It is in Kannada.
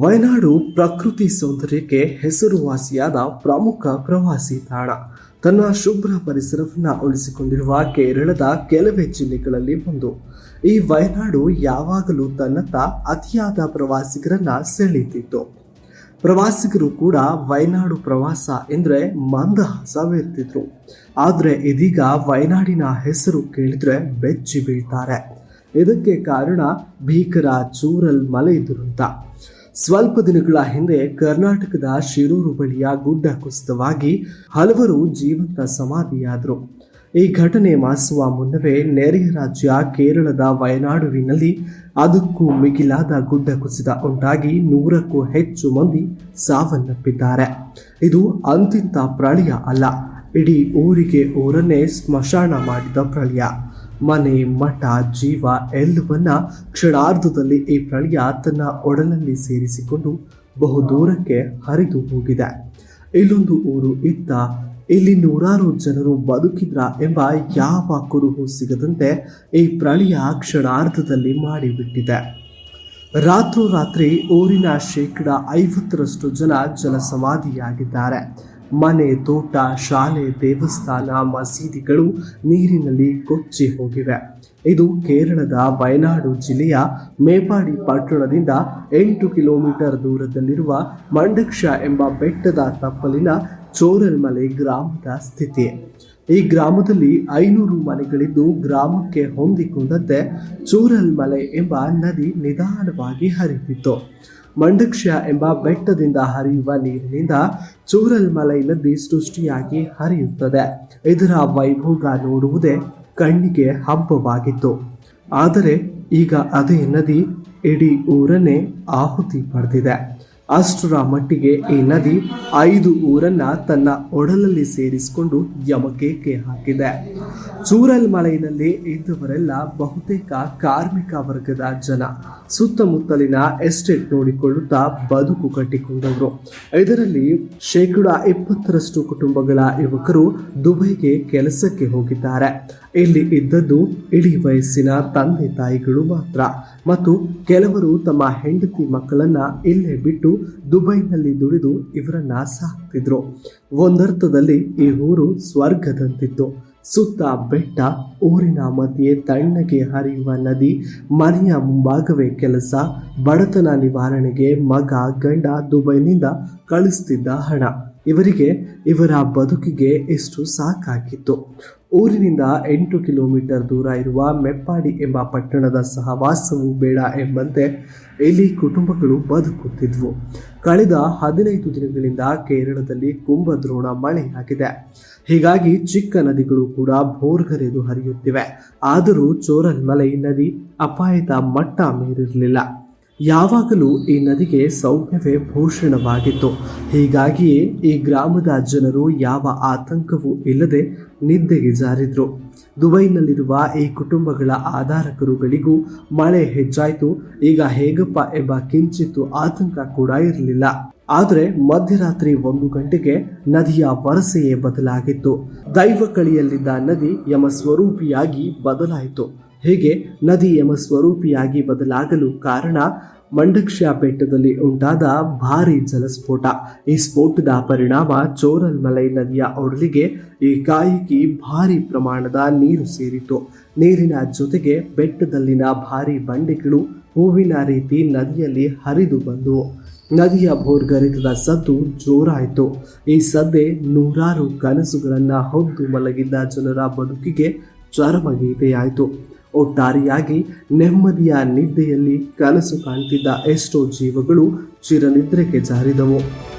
ವಯನಾಡು ಪ್ರಕೃತಿ ಸೌಂದರ್ಯಕ್ಕೆ ಹೆಸರುವಾಸಿಯಾದ ಪ್ರಮುಖ ಪ್ರವಾಸಿ ತಾಣ. ತನ್ನ ಶುಭ್ರ ಪರಿಸರವನ್ನು ಉಳಿಸಿಕೊಂಡಿರುವ ಕೇರಳದ ಕೆಲವೇ ಜಿಲ್ಲೆಗಳಲ್ಲಿ ಒಂದು. ಈ ವಯನಾಡು ಯಾವಾಗಲೂ ತನ್ನತ್ತ ಅತಿಯಾದ ಪ್ರವಾಸಿಗರನ್ನ ಸೆಳೀತಿತ್ತು ಪ್ರವಾಸಿಗರು ಕೂಡ ವಯನಾಡು ಪ್ರವಾಸ ಎಂದರೆ ಮಂದಹಾಸವಿರ್ತಿದ್ರು ಆದರೆ ಇದೀಗ ವಯನಾಡಿನ ಹೆಸರು ಕೇಳಿದ್ರೆ ಬೆಚ್ಚಿ ಬೀಳ್ತಾರೆ. ಇದಕ್ಕೆ ಕಾರಣ ಭೀಕರ ಚೂರಲ್ ಮಲೆ ದುರಂತ ಸ್ವಲ್ಪ ದಿನಗಳ ಹಿಂದೆ ಕರ್ನಾಟಕದ ಶಿರೂರು ಬಳಿಯ ಗುಡ್ಡ ಕುಸಿತವಾಗಿ ಹಲವರು ಜೀವಂತ ಸಮಾಧಿಯಾದರು. ಈ ಘಟನೆ ಮಾಸುವ ಮುನ್ನವೇ ನೆರೆಯ ರಾಜ್ಯ ಕೇರಳದ ವಯನಾಡುವಿನಲ್ಲಿ ಅದಕ್ಕೂ ಮಿಗಿಲಾದ ಗುಡ್ಡ ಕುಸಿತ ಉಂಟಾಗಿ ನೂರಕ್ಕೂ ಹೆಚ್ಚು ಮಂದಿ ಸಾವನ್ನಪ್ಪಿದ್ದಾರೆ. ಇದು ಅಂತಿಂತ ಪ್ರಳಯ ಅಲ್ಲ, ಇಡೀ ಊರಿಗೆ ಊರನ್ನೇ ಸ್ಮಶಾನ ಮಾಡಿದ ಪ್ರಳಯ. ಮನೆ, ಮಠ, ಜೀವ ಎಲ್ಲವನ್ನ ಕ್ಷಣಾರ್ಧದಲ್ಲಿ ಈ ಪ್ರಳಯ ತನ್ನ ಒಡಲಲ್ಲಿ ಸೇರಿಸಿಕೊಂಡು ಬಹುದೂರಕ್ಕೆ ಹರಿದು ಹೋಗಿದೆ. ಇಲ್ಲೊಂದು ಊರು ಇತ್ತ ಇಲ್ಲಿ ನೂರಾರು ಜನರು ಬದುಕಿದ್ರ ಎಂಬ ಯಾವ ಕುರುಹು ಸಿಗದಂತೆ ಈ ಪ್ರಳಯ ಕ್ಷಣಾರ್ಧದಲ್ಲಿ ಮಾಡಿಬಿಟ್ಟಿದೆ. ರಾತ್ರೋರಾತ್ರಿ ಊರಿನ ಶೇಕಡ ಐವತ್ತರಷ್ಟು ಜನ ಜಲಸಮಾಧಿಯಾಗಿದ್ದಾರೆ. ಮನೆ, ತೋಟ, ಶಾಲೆ, ದೇವಸ್ಥಾನ, ಮಸೀದಿಗಳು ನೀರಿನಲ್ಲಿ ಕೊಚ್ಚಿ ಹೋಗಿವೆ. ಇದು ಕೇರಳದ ವಯನಾಡು ಜಿಲ್ಲೆಯ ಮೇಪಾಡಿ ಪಟ್ಟಣದಿಂದ ಎಂಟು ಕಿಲೋಮೀಟರ್ ದೂರದಲ್ಲಿರುವ ಮಂಡಕ್ಷ ಎಂಬ ಬೆಟ್ಟದ ತಪ್ಪಲಿನ ಚೋರಲ್ಮಲೆ ಗ್ರಾಮದ ಸ್ಥಿತಿ. ಈ ಗ್ರಾಮದಲ್ಲಿ ಐನೂರು ಮನೆಗಳಿದ್ದು ಗ್ರಾಮಕ್ಕೆ ಹೊಂದಿಕೊಂಡಂತೆ ಚೂರಲ್ಮಲೆ ಎಂಬ ನದಿ ನಿಧಾನವಾಗಿ ಹರಿತಿತ್ತು ಮಂಡಕ್ಷ ಎಂಬ ಬೆಟ್ಟದಿಂದ ಹರಿಯುವ ನೀರಿನಿಂದ ಚೂರಲ್ ಮಲೈ ನದಿ ಸೃಷ್ಟಿಯಾಗಿ ಹರಿಯುತ್ತದೆ. ಇದರ ವೈಭೋಗ ನೋಡುವುದೇ ಕಣ್ಣಿಗೆ ಹಬ್ಬವಾಗಿತ್ತು. ಆದರೆ ಈಗ ಅದೇ ನದಿ ಇಡೀ ಊರನ್ನೇ ಆಹುತಿ ಪಡೆದಿದೆ. ಅಷ್ಟರ ಮಟ್ಟಿಗೆ ಈ ನದಿ ಐದು ಊರನ್ನ ತನ್ನ ಒಡಲಲ್ಲಿ ಸೇರಿಸಿಕೊಂಡು ಯಮಕೇಕೆ ಹಾಕಿದೆ. ಚೂರಲ್ ಮಲೆಯಲ್ಲಿ ಇದ್ದವರೆಲ್ಲ ಬಹುತೇಕ ಕಾರ್ಮಿಕ ವರ್ಗದ ಜನ. ಸುತ್ತಮುತ್ತಲಿನ ಎಸ್ಟೇಟ್ ನೋಡಿಕೊಳ್ಳುತ್ತಾ ಬದುಕು ಕಟ್ಟಿಕೊಂಡವರು. ಇದರಲ್ಲಿ ಶೇಕಡ ಇಪ್ಪತ್ತರಷ್ಟು ಕುಟುಂಬಗಳ ಯುವಕರು ದುಬೈಗೆ ಕೆಲಸಕ್ಕೆ ಹೋಗಿದ್ದಾರೆ. ಇಲ್ಲಿ ಇದ್ದದ್ದು ಇಡೀ ವಯಸ್ಸಿನ ತಂದೆ ತಾಯಿಗಳು ಮಾತ್ರ. ಮತ್ತು ಕೆಲವರು ತಮ್ಮ ಹೆಂಡತಿ ಮಕ್ಕಳನ್ನ ಇಲ್ಲೇ ಬಿಟ್ಟು ದುಬೈನಲ್ಲಿ ದುಡಿದು ಇವರನ್ನ ಸಾಕ್ತಿದ್ರು. ಒಂದರ್ಥದಲ್ಲಿ ಈ ಊರು ಸ್ವರ್ಗದಂತಿತ್ತು. ಸುತ್ತ ಬೆಟ್ಟ, ಊರಿನ ಮಧ್ಯೆ ತಣ್ಣಗೆ ಹರಿಯುವ ನದಿ, ಮನೆಯ ಮುಂಭಾಗವೇ ಕೆಲಸ, ಬಡತನ ನಿವಾರಣೆಗೆ ಮಗ, ಗಂಡ ದುಬೈನಿಂದ ಕಳಿಸ್ತಿದ್ದ ಹಣ. ಇವರಿಗೆ ಇವರ ಬದುಕಿಗೆ ಎಷ್ಟು ಸಾಕಾಗಿತ್ತು. ಊರಿನಿಂದ ಎಂಟು ಕಿಲೋಮೀಟರ್ ದೂರ ಇರುವ ಮೆಪ್ಪಾಡಿ ಎಂಬ ಪಟ್ಟಣದ ಸಹವಾಸವು ಬೇಡ ಎಂಬಂತೆ ಇಲ್ಲಿ ಕುಟುಂಬಗಳು ಬದುಕುತ್ತಿದ್ವು. ಕಳೆದ ಹದಿನೈದು ದಿನಗಳಿಂದ ಕೇರಳದಲ್ಲಿ ಕುಂಭದ್ರೋಣ ಮಳೆಯಾಗಿದೆ. ಹೀಗಾಗಿ ಚಿಕ್ಕ ನದಿಗಳು ಕೂಡ ಭೋರ್ಗರೆದು ಹರಿಯುತ್ತಿವೆ. ಆದರೂ ಚೋರಲ್ಮಲೈ ನದಿ ಅಪಾಯದ ಮಟ್ಟ ಮೀರಿರಲಿಲ್ಲ. ಯಾವಾಗಲೂ ಈ ನದಿಗೆ ಸೌಮ್ಯವೇ ಭೂಷಣವಾಗಿತ್ತು. ಹೀಗಾಗಿಯೇ ಈ ಗ್ರಾಮದ ಜನರು ಯಾವ ಆತಂಕವೂ ಇಲ್ಲದೆ ನಿದ್ದೆಗೆ ಜಾರಿದ್ರು. ದುಬೈನಲ್ಲಿರುವ ಈ ಕುಟುಂಬಗಳ ಆಧಾರಕರುಗಳಿಗೂ ಮಳೆ ಹೆಚ್ಚಾಯ್ತು. ಈಗ ಹೇಗಪ್ಪ ಎಂಬ ಕಿಂಚಿತ್ತು ಆತಂಕ ಕೂಡ ಇರಲಿಲ್ಲ. ಆದರೆ ಮಧ್ಯರಾತ್ರಿ ಒಂದು ಗಂಟೆಗೆ ನದಿಯ ವರಸೆಯೇ ಬದಲಾಗಿತ್ತು. ದೈವ ಕಳಿಯಲ್ಲಿದ್ದ ನದಿ ಯಮ ಸ್ವರೂಪಿಯಾಗಿ ಬದಲಾಯಿತು. ಹೇಗೆ? ನದಿ ಯಮ ಸ್ವರೂಪಿಯಾಗಿ ಬದಲಾಗಲು ಕಾರಣ ಮಂಡಕ್ಷ ಬೆಟ್ಟದಲ್ಲಿ ಉಂಟಾದ ಭಾರಿ ಜಲಸ್ಫೋಟ. ಈ ಸ್ಫೋಟದ ಪರಿಣಾಮ ಚೋರಲ್ಮಲೈ ನದಿಯ ಒಡಲಿಗೆ ಏಕಾಏಕಿ ಭಾರಿ ಪ್ರಮಾಣದ ನೀರು ಸೇರಿತು ನೀರಿನ ಜೊತೆಗೆ ಬೆಟ್ಟದಲ್ಲಿನ ಭಾರಿ ಬಂಡೆಗಳು ಹೂವಿನ ರೀತಿ ನದಿಯಲ್ಲಿ ಹರಿದು ಬಂದವು. ನದಿಯ ಭೋರ್ಗರಿತದ ಸದ್ದು ಜೋರಾಯಿತು. ಈ ಸದ್ದೆ ನೂರಾರು ಕನಸುಗಳನ್ನು ಹೊದ್ದು ಮಲಗಿದ್ದ ಜನರ ಬದುಕಿಗೆ ಚರಮಗೀತೆಯಾಯಿತು. ಒಟ್ಟಾರೆಯಾಗಿ ನೆಮ್ಮದಿಯ ನಿದ್ದೆಯಲ್ಲಿ ಕನಸು ಕಾಣ್ತಿದ್ದ ಎಷ್ಟೋ ಜೀವಗಳು ಚಿರನಿದ್ರೆಗೆ ಜಾರಿದವು.